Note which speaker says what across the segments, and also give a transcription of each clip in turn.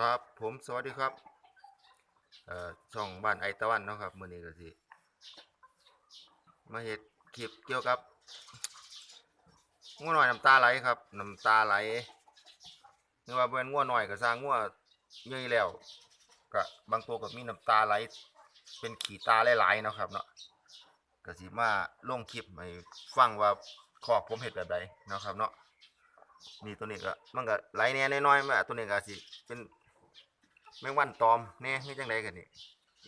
Speaker 1: ครับ ผมสวัสดีครับเอ่อช่องบ้านไอตะวันเนาะครับมื้อนี้ก็สิมาเฮ็ดคลิปเกี่ยวกับงัวน้อยน้ำตาไหลครับน้ำตาไหลหรือว่าเป็นงัวน้อยก็สร้างงัวใหญ่แล้วก็บางตัวก็มีน้ำตาไหล เป็นขีตาหลายๆเนาะครับเนาะก็สิมาลงคลิปให้ฟังว่าคอกผมเฮ็ดแบบใดเนาะครับเนาะนี่ตัวนี้ก็มันก็ไหลแน่น้อยๆมาตัวนี้ก็สิเป็น แมงวันตอมแหน่คือจังไดกันนี่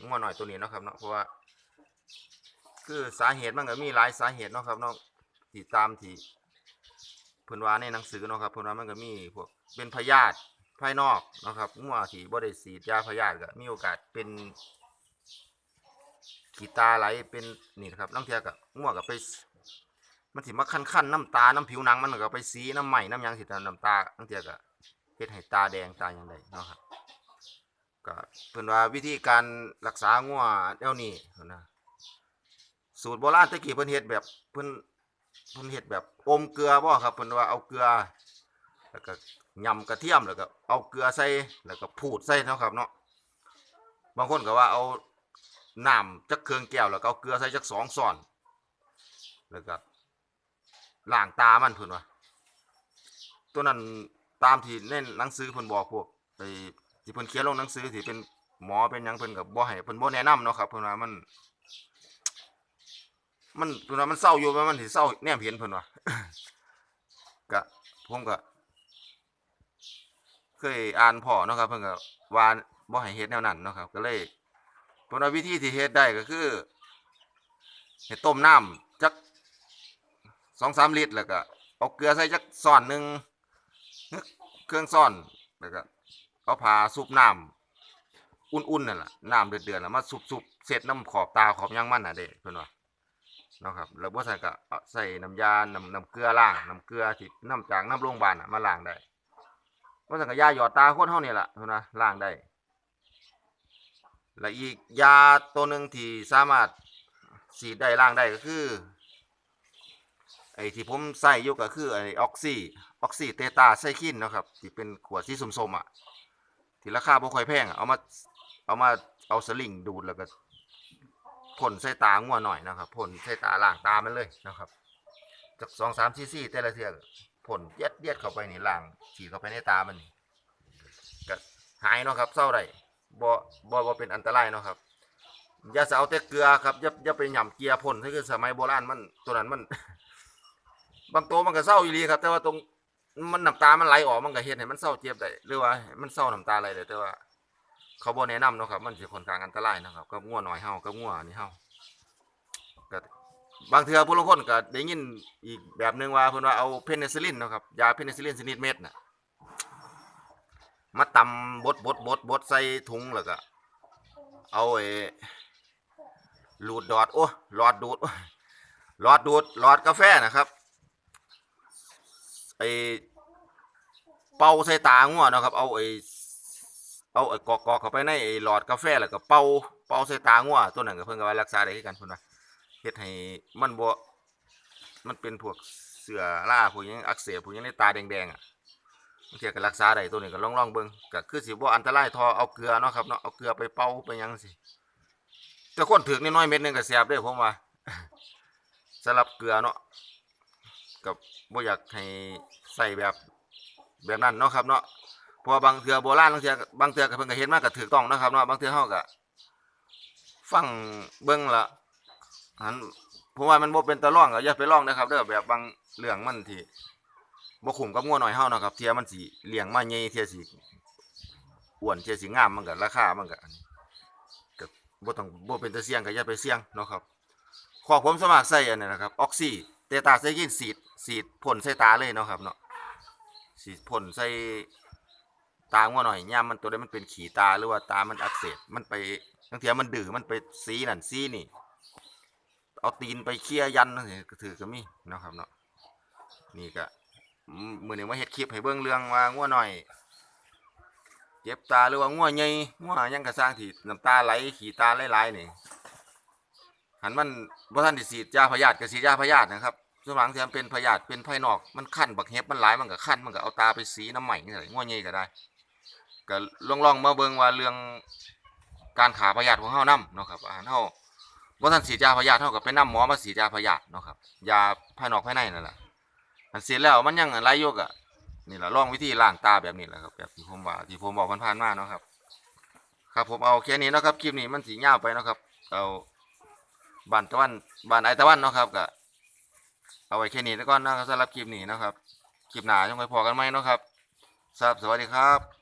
Speaker 1: งัวหน่อยตัวนี้เนาะครับเนาะเพราะว่าคือสาเหตุมันก็มีหลายสาเหตุเนาะครับเนาะที่ตามที่เพิ่นว่าในหนังสือเนาะครับเพิ่นว่ามันก็มีพวกเป็นพยาธิภายนอกนะครับงัวที่บ่ได้ฉีดยาพยาธิก็มีโอกาสเป็นขีตาไหลเป็นนี่นะครับลางเทื่อก็งัวก็ไปมันสิมาคันๆน้ำตา น้ำผิวหนังมันก็ไปสีน้ำไหม้น้ำยังสิตาน้ำตาตั้งแต่ก็เฮ็ดให้ตาแดงตาอย่างใดเนาะครับ ก็เพิ่นว่าวิธีการรักษางัวเดี๋ยวนี้เพิ่นะสูตรโบราณตะกี้เพิ่นเฮ็ดแบบเพิ่นเพิ่นเฮ็ดแบบอมเกลือบ่ครับเพิ่นว่าเอาเกลือ แล้วก็ยำกระเทียมแล้วก็เอาเกลือใส่แล้วก็พูดใส่เนาะครับเนาะบางคนก็ว่าเอาน้ำจักเครื่องแก้วแล้วก็เอาเกลือใส่จักสองช้อนแล้วก็ล่างตามันเพิ่นว่าตัวนั้นตามที่ในหนังสือเพิ่นบอกพวกไอ ที่เพิ่นเขียนลงหนังสือที่เป็นหมอเป็นหยังเพิ่นก็บ่ให้เพิ่นบ่แนะนำเนาะครับเพิ่นว่ามัน มันเพิ่นว่ามันเศร้าอยู่ว่ามันสิเศร้าแนมเห็นเพิ่นว่า ก็ผมก็ เคยอ่านพ่อเนาะครับ เพิ่นก็ว่าบ่ให้เฮ็ดแนวนั้นเนาะครับ ก็เลยเพิ่นว่าวิธีที่เฮ็ดได้ก็คือให้ต้มน้ำจักสองสามลิตรแล้วก็เอาเกลือใส่จักซ่อนหนึ่งเครื่องซ่อนแล้วก็ เอาผ้าซุบน้ำอุ่นๆนั่นแหละน้ำเดือดๆแล้วมาซุบๆเสร็จน้ำขอบตาขอบยังมันน่ะเด้เพิ่อนว่าเนาะครับแล้วบ่ใส่ก็เอาใส่น้ำยาน้ำน้ำเกลือล้างน้ำเกลือที่น้ำจากน้ำโรงพยาบาลน่ะมาล้างได้บ่ใส่ก็ยาหยอดตาคนเฮานี่ล่ะเพิ่นว่าล้างได้และอีกยาตัวหนึ่งที่สามารถฉีดได้ล้างได้ก็คือไอ้ที่ผมใส่อยู่ก็คือไอ้ออกซิออกซิเตตาไซคินนะครับที่เป็นขวดสีส้มๆอะ ที่ราคาบ่ค่อยแพงอะเอามาเอามาเอาสลิงดูดแล้วก็พ่นใส่ตางัวหน่อยนะครับพ่นใส่ตาล่างตามันเลยนะครับจากสองสามซีซีแต่ละเทือกพ่นเย็ดเย็ดเข้าไปนี่ล่างฉีดเข้าไปในตามันนี่ก็หายเนาะครับเศร้าได้บ่บ่บ่เป็นอันตรายเนาะครับอย่าเอาแต่เกลือครับอย่าอย่าไปหย่ำเกลือพ่นถ้าคือสมัยโบราณมันตัวนั้นมัน บางตัวมันก็เศร้าอีหลีครับ แต่ว่าตรง มันน้ำตามันไหลออกมันก็เฮ็ดให้มันเศร้าเจ็บได้หรือว่าให้มันเศร้าน้ำตาไหลได้แต่ว่า เขาบ่แนะนำเนาะครับ มันสิค่อนข้างอันตรายนะครับกับงัวน้อยเฮากับงัวนี่เฮาก็บางเทื่อผู้ลางคนก็ได้ยินอีกแบบหนึงว่าเพิ่นว่าเอาเพนิซิลลินเนาะครับยาเพนิซิลลินชนิดเม็ดน่ะมาตำบดบดบดบดใส่ถุงแล้วก็เอาไอ้ลูดดอดโอ้หลอดดูดโอ้หลอดดูดหลอดกาแฟนะครับ ไอเป่าใส่ตางัวเนาะครับ เอาไอเอาไอ้กอกๆเข้าไปในไอ้หลอดกาแฟแล้วก็เป่าเป่าใส่ตางัวตัวนั้นก็เพิ่นก็ว่ารักษาได้คือกันเพิ่นว่าเฮ็ดให้มันบ่มันเป็นพวกเสือราพวกหยังอักเสบพวกหยังในตาแดงๆอะบางทีก็รักษาได้ตัวนี้ก็ลองๆเบิ่งก็คือสิบ่อันตรายทอเอาเกลือเนาะครับเนาะเอาเกลือไปเป่าไปหยังสิแต่คนถึกน้อยเม็ดหนึงก็แซ่บเด้ผมว่า สำหรับเกลือเนาะ กับบ่อยากให้ใส่แบบแบบนั้นเนาะครับเนาะเพราะว่าบางเทื่อโบราณบางเทื่อบางเทื่อก็เพิ่นก็เฮ็ดมาก็ถูกต้องเนาะครับเนาะบางเทื่อเฮาก็ฟังเบิ่งละหันผมว่ามันบ่เป็นตะล่องก็อย่าไปล่องนะครับเด้อแบบบางเรื่องมันที่บ่คุ้มกับงัวน้อยเฮานะครับเทียมันสิเลี้ยงมาใหญ่เทียสิอ้วนเทียสิงามมันก็ราคามันก็อันนี้ก็บ่ต้องบ่เป็นตะเสี่ยงก็อย่าไปเสี่ยงเนาะครับขอผมสมัครใส่อันนี้นะครับออกซิ เตตาไซกินสีดสีดพ่นใส่ตาเลยเนาะครับเนาะสีดพ่นใส่ตางัวหน่อยย่ามมันตัวใดมันเป็นขีตาหรือว่าตามันอักเสบมันไปบางทีมันดื้อมันไปสีนั่นสีนี่ เอาตีนไปเคลียยันนั่นสิก็ถือก็มีเนาะครับเนาะนี่ก็อืมมื้อนี้มาเฮ็ดคลิปให้เบิ่งเรื่องว่างัวหน่อย เจ็บตาหรือว่างัวใหญ่งัวหยังก็สร้างที่น้ำตาไหลขีตาไหลๆนี่ หันมันบ่ทันได้ฉีดยาพยาธิก็ฉีดยาพยาธินะครับส่วนหลังที่มันเป็นพยาธิเป็นภายนอกมันคันบักเห็บมันหลายมันก็คันมันก็เอาตาไปสีน้ำใหม่นี่แหละง่วงใหญ่ก็ได้ก็ลองลองมาเบิ่งว่าเรื่องการขาพยาธิของเฮานํเนาะครับอ่าเฮาบ่ทันฉีดยาพยาธิเฮาก็ไปนํหมอมาฉีดยาพยาธิเนาะครับยาภายนอกภายในนั่นแหละอันฉีดแล้วมันยังหลายอยู่ก็นี่แหละลองวิธีล้างตาแบบนี้แหละครับแบบที่ผมว่าที่ผมบอกผ่านๆมาเนาะครับ ครับผมเอาแค่นี้นะครับคลิปนี้มันสิยาวไปนะครับเอา บ้านตะวันบ้านไอตะวันเนาะครับก็เอาไว้แค่นี้แล้วก่อนนะครับสำหรับคลิปนี้นะครับคลิปหน้าจังไปพอกันไหมเนาะครับสวัสดีครับ